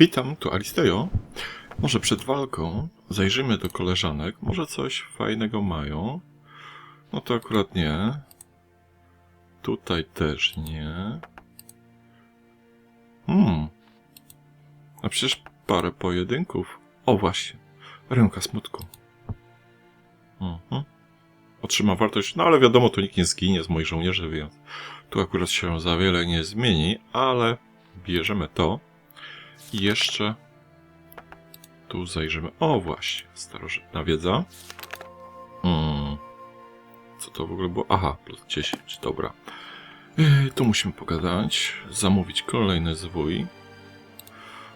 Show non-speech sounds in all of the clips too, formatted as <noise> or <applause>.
Witam, tu Alistejo. Może przed walką zajrzymy do koleżanek, może coś fajnego mają. No to akurat nie. Tutaj też nie. Hmm. A przecież parę pojedynków. O właśnie, ręka smutku. Mhm. Otrzyma wartość, no ale wiadomo, tu nikt nie zginie z moich żołnierzy, więc tu akurat się za wiele nie zmieni, ale bierzemy to. I jeszcze tu zajrzymy. O, właśnie, starożytna wiedza. Hmm. Co to w ogóle było? Aha, plus 10, dobra. Yy, tu musimy pogadać, zamówić kolejny zwój.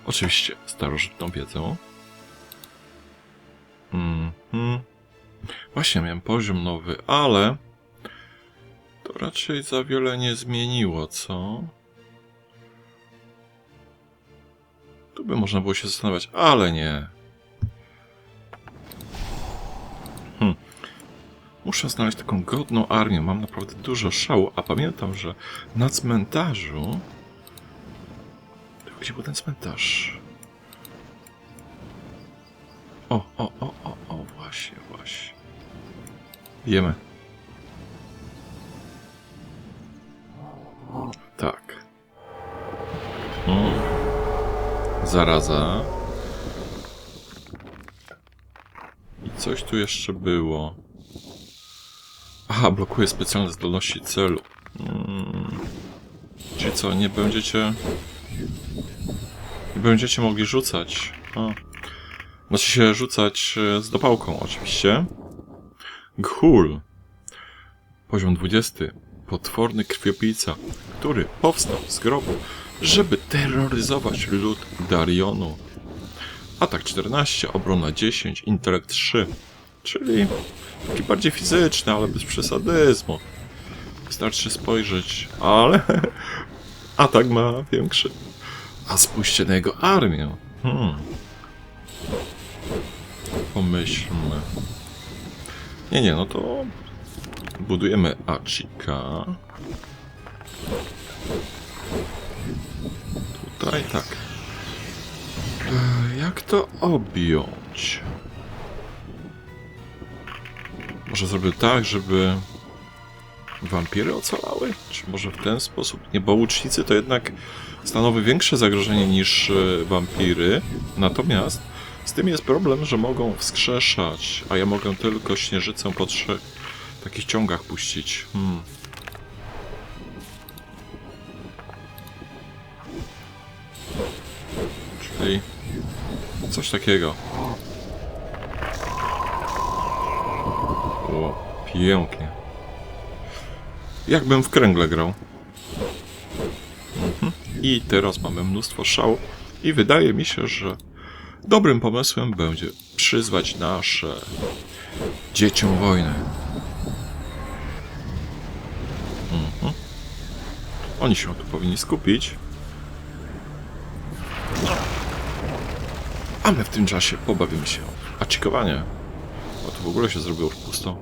Oczywiście starożytną wiedzę. Mhm. Właśnie, miałem poziom nowy, ale to raczej za wiele nie zmieniło, co? Tu by można było się zastanawiać, ale nie. Hm. Muszę znaleźć taką godną armię. Mam naprawdę dużo szału, a pamiętam, że na cmentarzu. Gdzie był ten cmentarz? O, o, o, o, o, właśnie, właśnie. Jemy. Zaraza. I coś tu jeszcze było. Aha, blokuje specjalne zdolności celu. Mm. Czyli co, nie będziecie... Nie będziecie mogli rzucać. A. Się rzucać e, z dopałką, oczywiście. Ghul. Poziom 20. Potworny krwiopijca, który powstał z grobu, żeby terroryzować lud Darionu. Atak 14, obrona 10, intelekt 3. Czyli taki bardziej fizyczny, ale bez przesadyzmu. Wystarczy spojrzeć, ale <laughs> atak ma większy. A spójrzcie na jego armię. Hmm. Pomyślmy. Nie, nie, no to budujemy Achika. Tutaj tak. E, Jak to objąć? Może zrobię tak, żeby wampiry ocalały? Czy może w ten sposób? Nie, bo łucznicy to jednak stanowi większe zagrożenie niż e, wampiry. Natomiast z tym jest problem, że mogą wskrzeszać, a ja mogę tylko śnieżycę po trzech takich ciągach puścić. Hmm. Czyli coś takiego. O, pięknie. Jakbym w kręgle grał. Mhm. I teraz mamy mnóstwo szału. I wydaje mi się, że dobrym pomysłem będzie przyzwać nasze dzieciom wojny. Mhm. Oni się tu powinni skupić. A my w tym czasie pobawimy się. A cikowanie. Bo to w ogóle się zrobiło w pusto.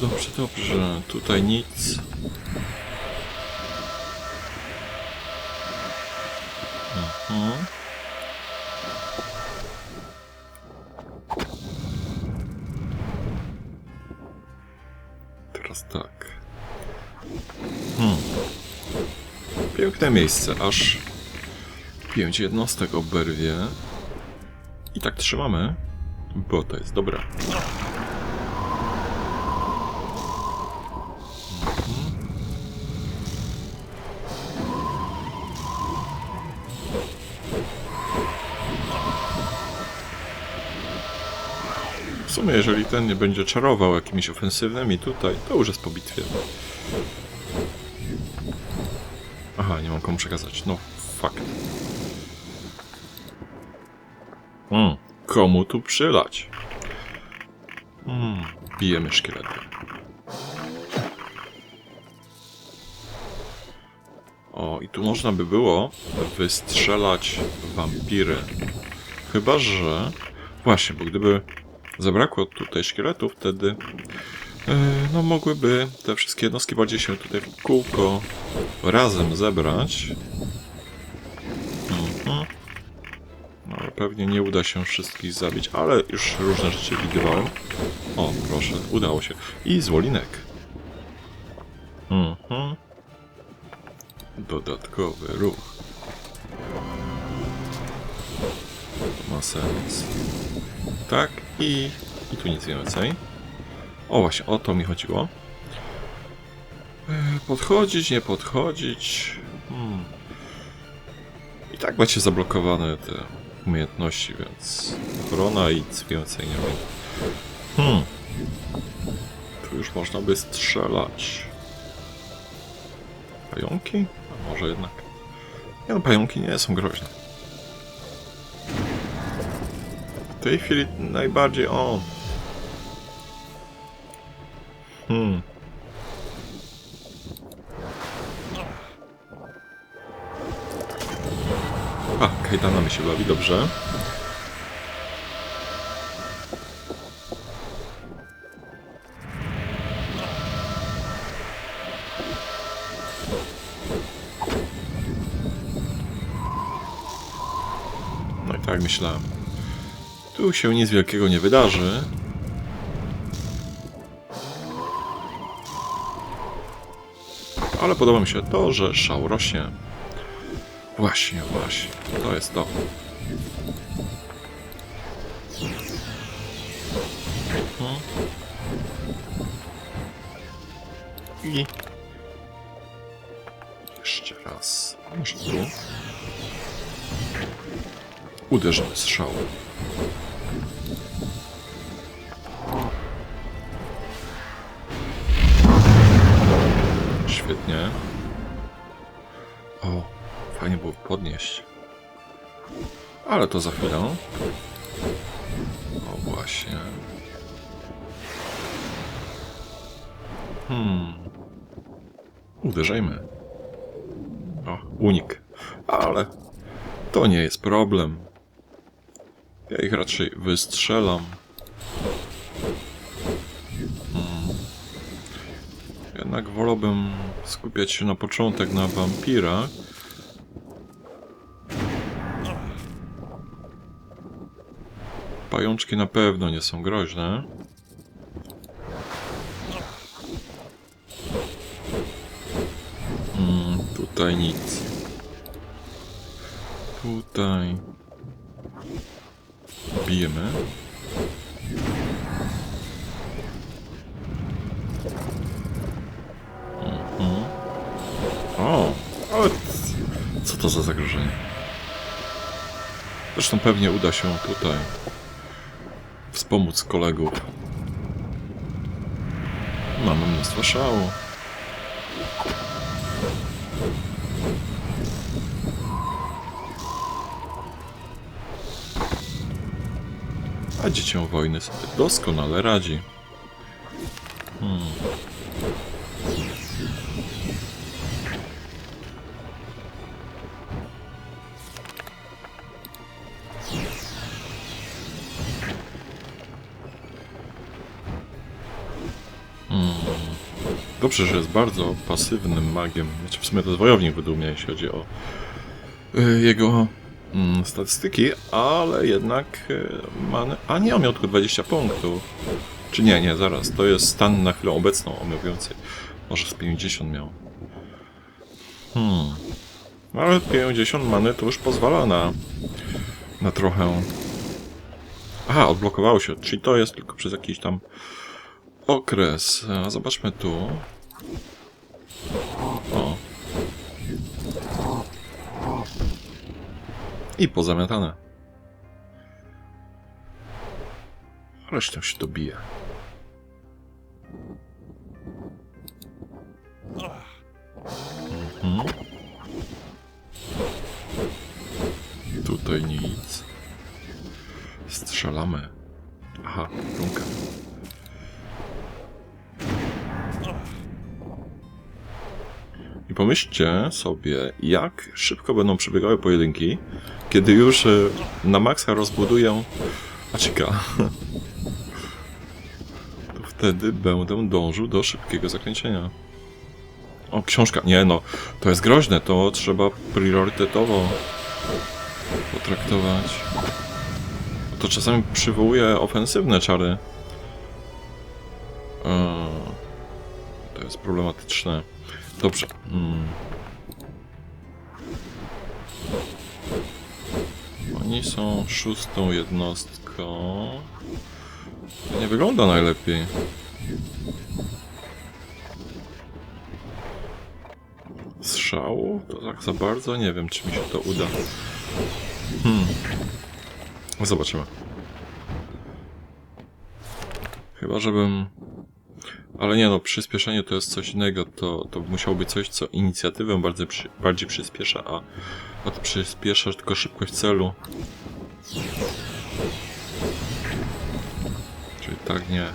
Dobrze, dobrze. Tutaj nic. Mhm. Teraz tak. Hmm. Piękne miejsce, aż pięć jednostek oberwie. I tak trzymamy, bo to jest dobre. W sumie, jeżeli ten nie będzie czarował jakimiś ofensywnymi tutaj, to już jest po bitwie. Aha, nie mam komu przekazać. No, fuck. Mm, komu tu przylać? Mm, bijemy szkielety. O, i tu można by było wystrzelać wampiry. Chyba, że... Właśnie, bo gdyby zabrakło tutaj szkieletów, wtedy e, no mogłyby te wszystkie jednostki bardziej się tutaj w kółko razem zebrać. Pewnie nie uda się wszystkich zabić, ale już różne rzeczy widywałem. O, proszę, udało się. I złolinek. Mhm. Dodatkowy ruch. Ma sens. Tak, i, i tu nic więcej. O właśnie, o to mi chodziło. E, Podchodzić, nie podchodzić. Hmm. I tak macie zablokowane te umiejętności, więc ochrona i nic więcej nie wiem. Hmm. Tu już można by strzelać. Pająki? A może jednak. Nie no, pająki nie są groźne. W tej chwili najbardziej on. Hmm. A, kajdana mi się bawi, dobrze. No i tak myślałem. Tu się nic wielkiego nie wydarzy. Ale podoba mi się to, że szał rośnie. Właśnie, właśnie. To jest to. Mhm. I... Jeszcze raz. Może tu. Uderzony strzał. Podnieść. Ale to za chwilę. O, właśnie. Hmm. Uderzajmy. O, unik. Ale to nie jest problem. Ja ich raczej wystrzelam. Hmm. Jednak wolałbym skupiać się na początek na wampirach. Pajączki na pewno nie są groźne. Mm, tutaj nic. Tutaj. Bijemy. Mhm. O, ale co to za zagrożenie? Zresztą pewnie uda się tutaj wspomóc kolegów. Mamy mnóstwo szału. A dzieciom wojny sobie doskonale radzi. Hmm. Dobrze, że jest bardzo pasywnym magiem. Znaczy w sumie to jest wojownik według mnie, jeśli chodzi o y, jego mm, statystyki, ale jednak y, man... A nie, on miał tylko 20 punktów. Czy nie, nie, zaraz. To jest stan na chwilę obecną, on miał więcej. Może z 50 miał. Hmm. Ale 50 many to już pozwala na, na trochę... Aha, odblokowało się, czyli to jest tylko przez jakiś tam okres. Zobaczmy tu. I pozamiatane. Resztę się dobije. Mhm. Tutaj nic. Strzelamy. Aha, runka. I pomyślcie sobie, jak szybko będą przebiegały pojedynki, kiedy już e, na maksa rozbuduję Achika. <laughs> To wtedy będę dążył do szybkiego zakończenia. O, książka. Nie no, to jest groźne, to trzeba priorytetowo potraktować. to czasami przywołuje ofensywne czary. Eee, jest problematyczne. Dobrze. Mm. Oni są szóstą jednostką. To nie wygląda najlepiej. Strzału? To tak za bardzo? Nie wiem, czy mi się to uda. Hmm. Zobaczymy. Chyba, żebym... Ale nie no, przyspieszenie to jest coś innego, to, to musiało być coś, co inicjatywę bardziej, przy, bardziej przyspiesza, a, a to przyspiesza tylko szybkość celu. Czyli tak nie.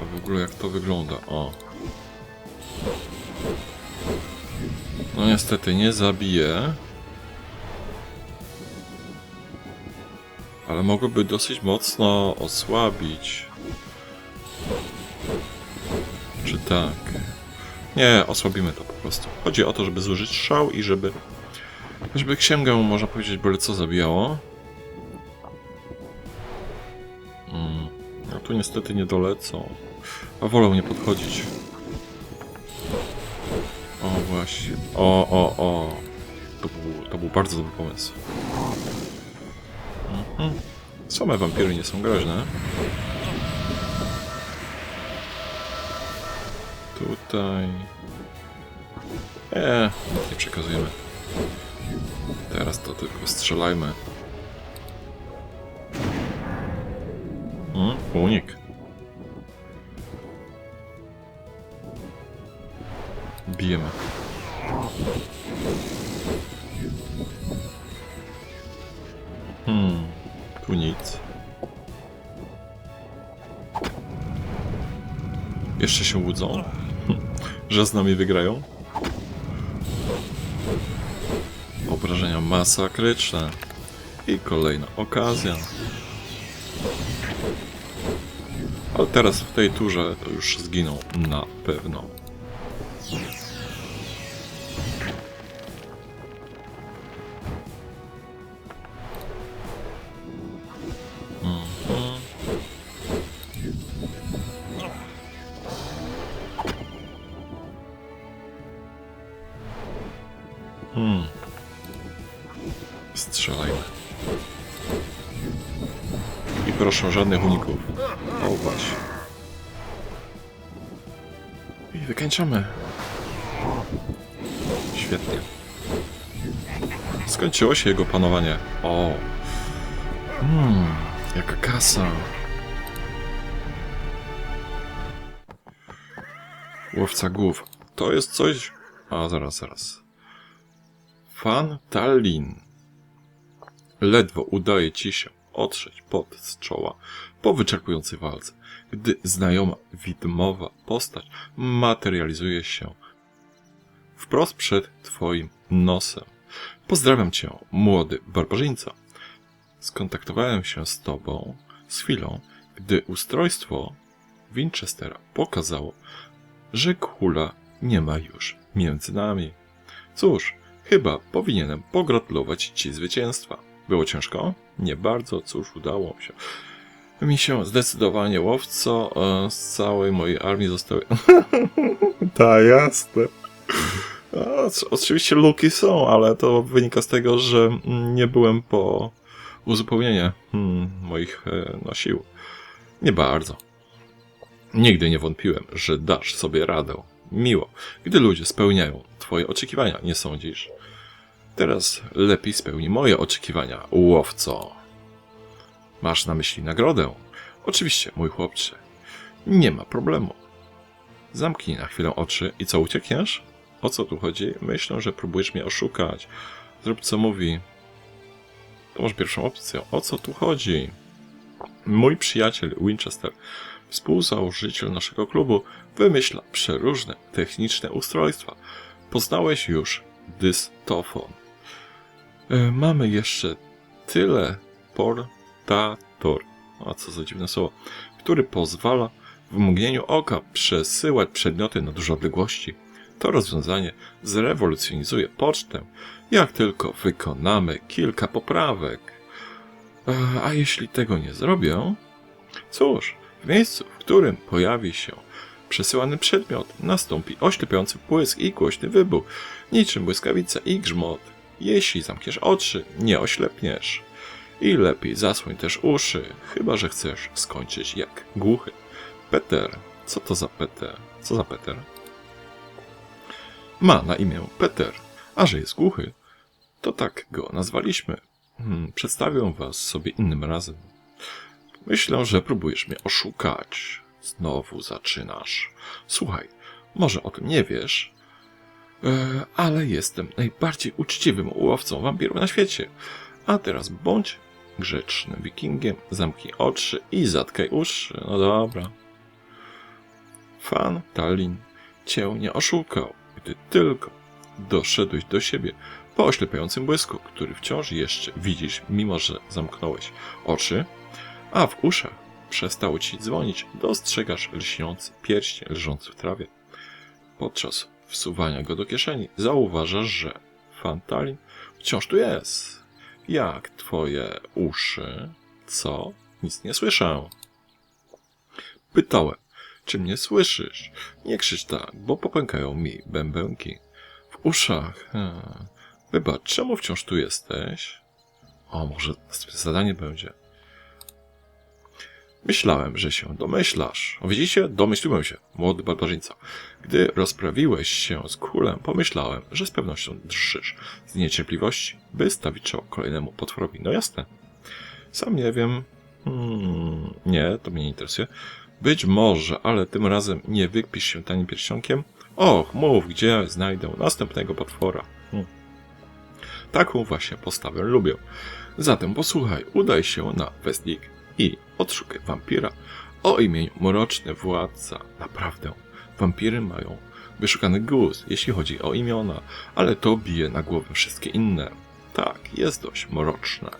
A w ogóle jak to wygląda? O. No niestety nie zabije. Ale mogłoby dosyć mocno osłabić. Tak? Nie, osłabimy to po prostu. Chodzi o to, żeby zużyć szał i żeby... Żeby księgę, można powiedzieć, byle co zabijało. Mm. A tu niestety nie dolecą. A wolę nie podchodzić. O właśnie. O, o, o. To był, to był bardzo dobry pomysł. Mhm. Same wampiry nie są groźne. Tutaj... Nie, nie przekazujemy. Teraz to tylko strzelajmy. Mm, unik. Bijemy. Hmm, tu nic. Jeszcze się łudzą, że z nami wygrają. Obrażenia masakryczne. I kolejna okazja. Ale teraz w tej turze już zginą na pewno. Proszę żadnych uników. O właśnie. I wykańczamy. Świetnie. Skończyło się jego panowanie. O. Hmm, jaka kasa. Łowca głów. To jest coś... A, zaraz, zaraz. Fantalin. Ledwo udaje ci się otrzeć pot z czoła po wyczerpującej walce, gdy znajoma widmowa postać materializuje się wprost przed twoim nosem. Pozdrawiam cię, młody barbarzyńca. Skontaktowałem się z tobą z chwilą, gdy ustrojstwo Winchestera pokazało, że kula nie ma już między nami. Cóż, chyba powinienem pogratulować ci zwycięstwa. Było ciężko? Nie bardzo, cóż, udało się. Mi się zdecydowanie łowco e, z całej mojej armii zostały. <laughs> tak, jasne. Oczywiście luki są, ale to wynika z tego, że nie byłem po uzupełnienie hmm, moich e, no, sił. Nie bardzo. Nigdy nie wątpiłem, że dasz sobie radę. Miło, gdy ludzie spełniają twoje oczekiwania, nie sądzisz? Teraz lepiej spełni moje oczekiwania, łowco. Masz na myśli nagrodę? Oczywiście, mój chłopcze. Nie ma problemu. Zamknij na chwilę oczy i co, uciekniesz? O co tu chodzi? Myślę, że próbujesz mnie oszukać. Zrób co mówi. To masz pierwszą opcję. O co tu chodzi? Mój przyjaciel Winchester, współzałożyciel naszego klubu, wymyśla przeróżne techniczne ustrojstwa. Poznałeś już dystofon. E, Mamy jeszcze tyle portator, a co za dziwne słowo, który pozwala w mgnieniu oka przesyłać przedmioty na duże odległości. To rozwiązanie zrewolucjonizuje pocztę, jak tylko wykonamy kilka poprawek. E, A jeśli tego nie zrobię, cóż, w miejscu, w którym pojawi się przesyłany przedmiot, nastąpi oślepiający błysk i głośny wybuch, niczym błyskawica i grzmot. Jeśli zamkniesz oczy, nie oślepniesz. I lepiej zasłoń też uszy, chyba że chcesz skończyć jak głuchy. Peter. Co to za Peter? Co za Peter? Ma na imię Peter, a że jest głuchy, to tak go nazwaliśmy. Hmm, przedstawię was sobie innym razem. Myślę, że próbujesz mnie oszukać. Znowu zaczynasz. Słuchaj, może o tym nie wiesz, ale jestem najbardziej uczciwym łowcą wampirów na świecie. A teraz bądź grzecznym wikingiem, zamknij oczy i zatkaj uszy. No dobra. Fan Talin cię nie oszukał, gdy tylko doszedłeś do siebie po oślepiającym błysku, który wciąż jeszcze widzisz, mimo że zamknąłeś oczy, a w uszach przestało ci dzwonić, dostrzegasz lśniący pierścień leżący w trawie. Podczas wsuwania go do kieszeni zauważasz, że Fantalin wciąż tu jest. Jak twoje uszy? Co? Nic nie słyszę. Pytałem, czy mnie słyszysz? Nie krzycz tak, bo popękają mi bębenki. W uszach. Hmm. Wybacz, czemu wciąż tu jesteś? O, może zadanie będzie. Myślałem, że się domyślasz. O, widzicie? Domyśliłem się, młody barbarzyńca. Gdy rozprawiłeś się z królem, pomyślałem, że z pewnością drżysz z niecierpliwości, by stawić czoło kolejnemu potworowi. No jasne. Sam nie wiem. Hmm, nie, to mnie nie interesuje. Być może, ale tym razem nie wykpisz się tanim pierścionkiem. Och, mów, gdzie znajdę następnego potwora. Hmm. Taką właśnie postawę lubię. Zatem posłuchaj, udaj się na Westnik i odszukaj wampira o imieniu Mroczny Władca. Naprawdę, wampiry mają wyszukany guz, jeśli chodzi o imiona, ale to bije na głowę wszystkie inne. Tak, jest dość mroczne.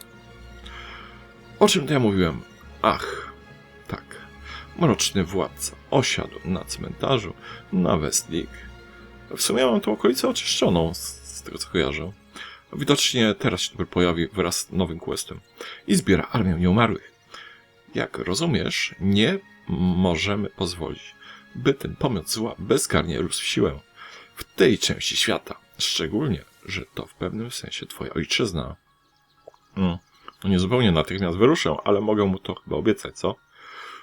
O czym to ja mówiłem? Ach, tak. Mroczny Władca osiadł na cmentarzu na Westlik. W sumie mam tą okolicę oczyszczoną, z, tego co kojarzę. Widocznie teraz się dopiero pojawi wraz z nowym questem i zbiera armię nieumarłych. Jak rozumiesz, nie możemy pozwolić, by ten pomiot zła bezkarnie rósł w siłę w tej części świata. Szczególnie, że to w pewnym sensie twoja ojczyzna. Hmm. No nie zupełnie natychmiast wyruszę, ale mogę mu to chyba obiecać, co?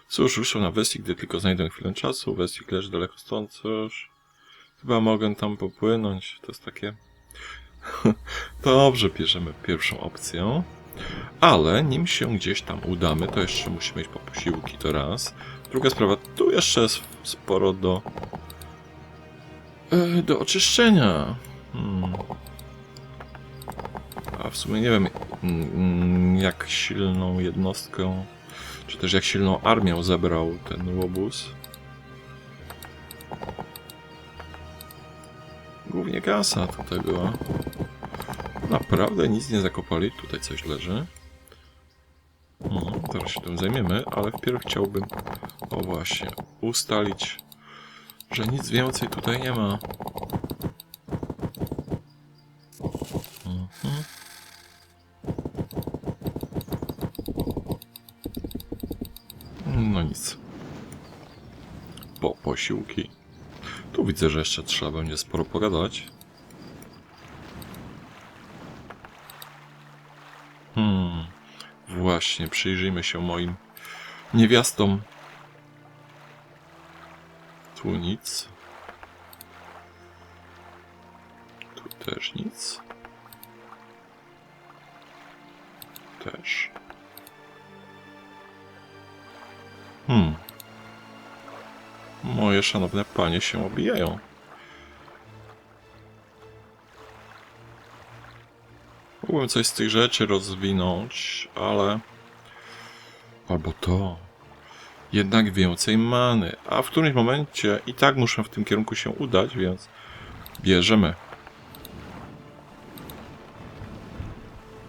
Cóż, ruszę na Westik, gdy tylko znajdę chwilę czasu. Westik leży daleko stąd, cóż. Chyba mogę tam popłynąć. To jest takie... <laughs> Dobrze, bierzemy pierwszą opcję. Ale nim się gdzieś tam udamy, to jeszcze musimy iść po posiłki, to raz. Druga sprawa, tu jeszcze jest sporo do... e, do oczyszczenia. Hmm. A w sumie nie wiem, mm, jak silną jednostkę, czy też jak silną armię zebrał ten łobuz. Głównie kasa tutaj była. Naprawdę nic nie zakopali. Tutaj coś leży. Mhm, teraz się tym zajmiemy, ale wpierw chciałbym, o właśnie, ustalić, że nic więcej tutaj nie ma. Mhm. No nic. Po posiłki. Tu widzę, że jeszcze trzeba będzie sporo pogadać. Hmm. Właśnie, przyjrzyjmy się moim niewiastom. Tu nic. Tu też nic. Też. Hmm. Moje szanowne panie się obijają. Mógłbym coś z tych rzeczy rozwinąć, ale... Albo to. Jednak więcej many. A w którymś momencie i tak muszę w tym kierunku się udać, więc bierzemy.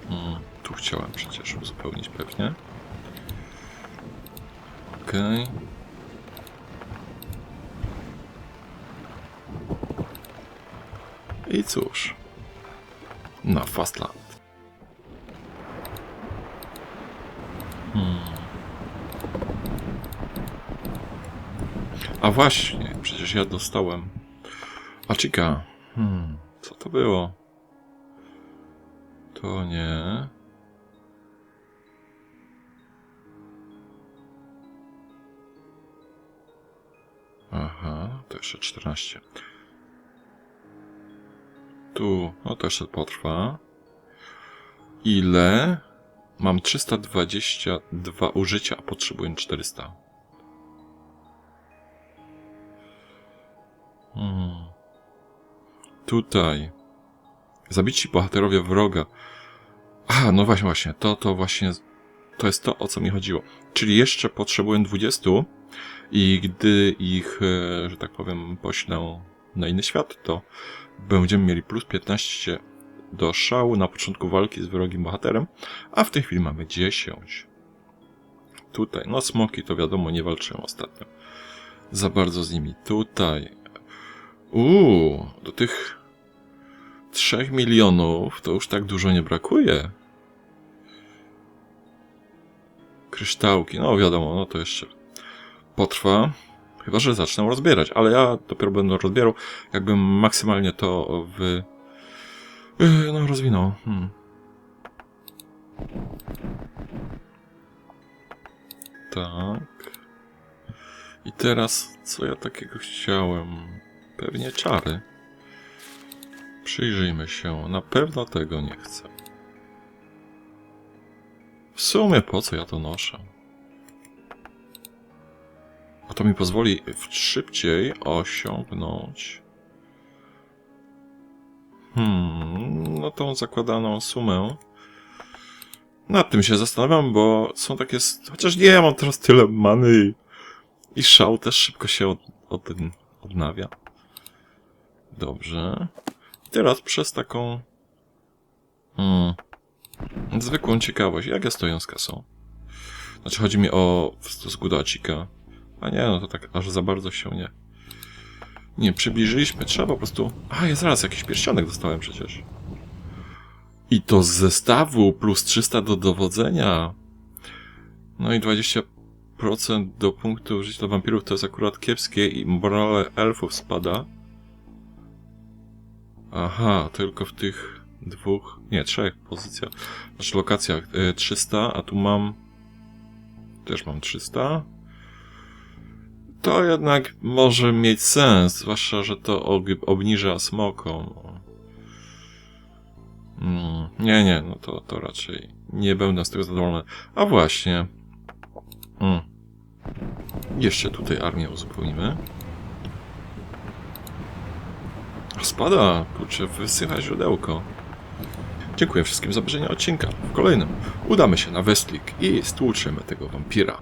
Hmm, tu chciałem przecież uzupełnić pewnie. Okej. I cóż. Na Fastland. Hmm. A właśnie, przecież ja dostałem. Achika. Hmm. Co to było? To nie. Aha, to jeszcze 14. Tu, no to jeszcze potrwa. Ile? Mam 322 użycia, a potrzebuję 400. Hmm. Tutaj. Zabici bohaterowie wroga. A, no właśnie, właśnie. To, to właśnie, to jest to, o co mi chodziło. Czyli jeszcze potrzebuję 20 i gdy ich, e, że tak powiem, poślę na inny świat, to będziemy mieli plus 15 do szału na początku walki z wrogim bohaterem, a w tej chwili mamy 10. Tutaj, no smoki to wiadomo, nie walczyłem ostatnio. Za bardzo z nimi. Tutaj. Uuu, do tych 3 milionów to już tak dużo nie brakuje. Kryształki, no wiadomo, no to jeszcze potrwa. Chyba, że zacznę rozbierać, ale ja dopiero będę rozbierał, jakbym maksymalnie to wy... Yy, no, rozwinął. Hmm. Tak. I teraz, co ja takiego chciałem? Pewnie czary. Przyjrzyjmy się. Na pewno tego nie chcę. W sumie po co ja to noszę? A to mi pozwoli szybciej osiągnąć. Hmm, no tą zakładaną sumę. Nad tym się zastanawiam, bo są takie. Chociaż nie, ja mam teraz tyle many i, szał też szybko się od, od, odnawia. Dobrze. Teraz przez taką. Hmm, zwykłą ciekawość. Jak ja stoję z kasą? Znaczy, chodzi mi o w stosunku do Acika. A nie, no to tak aż za bardzo się nie. Nie, przybliżyliśmy. Trzeba po prostu. A, ja zaraz jakiś pierścionek dostałem przecież. I to z zestawu plus 300 do dowodzenia. No i 20% do punktu życia wampirów to jest akurat kiepskie i morale elfów spada. Aha, tylko w tych dwóch, nie, trzech pozycjach, znaczy lokacjach y, 300, a tu mam też mam 300. To jednak może mieć sens, zwłaszcza, że to obniża smokom. Mm, nie, nie, no to, to raczej nie będę z tego zadowolony. A właśnie. Mm. Jeszcze tutaj armię uzupełnimy. Spada, kurczę, wysycha źródełko. Dziękuję wszystkim za obejrzenie odcinka. W kolejnym udamy się na Westlik i stłuczymy tego wampira.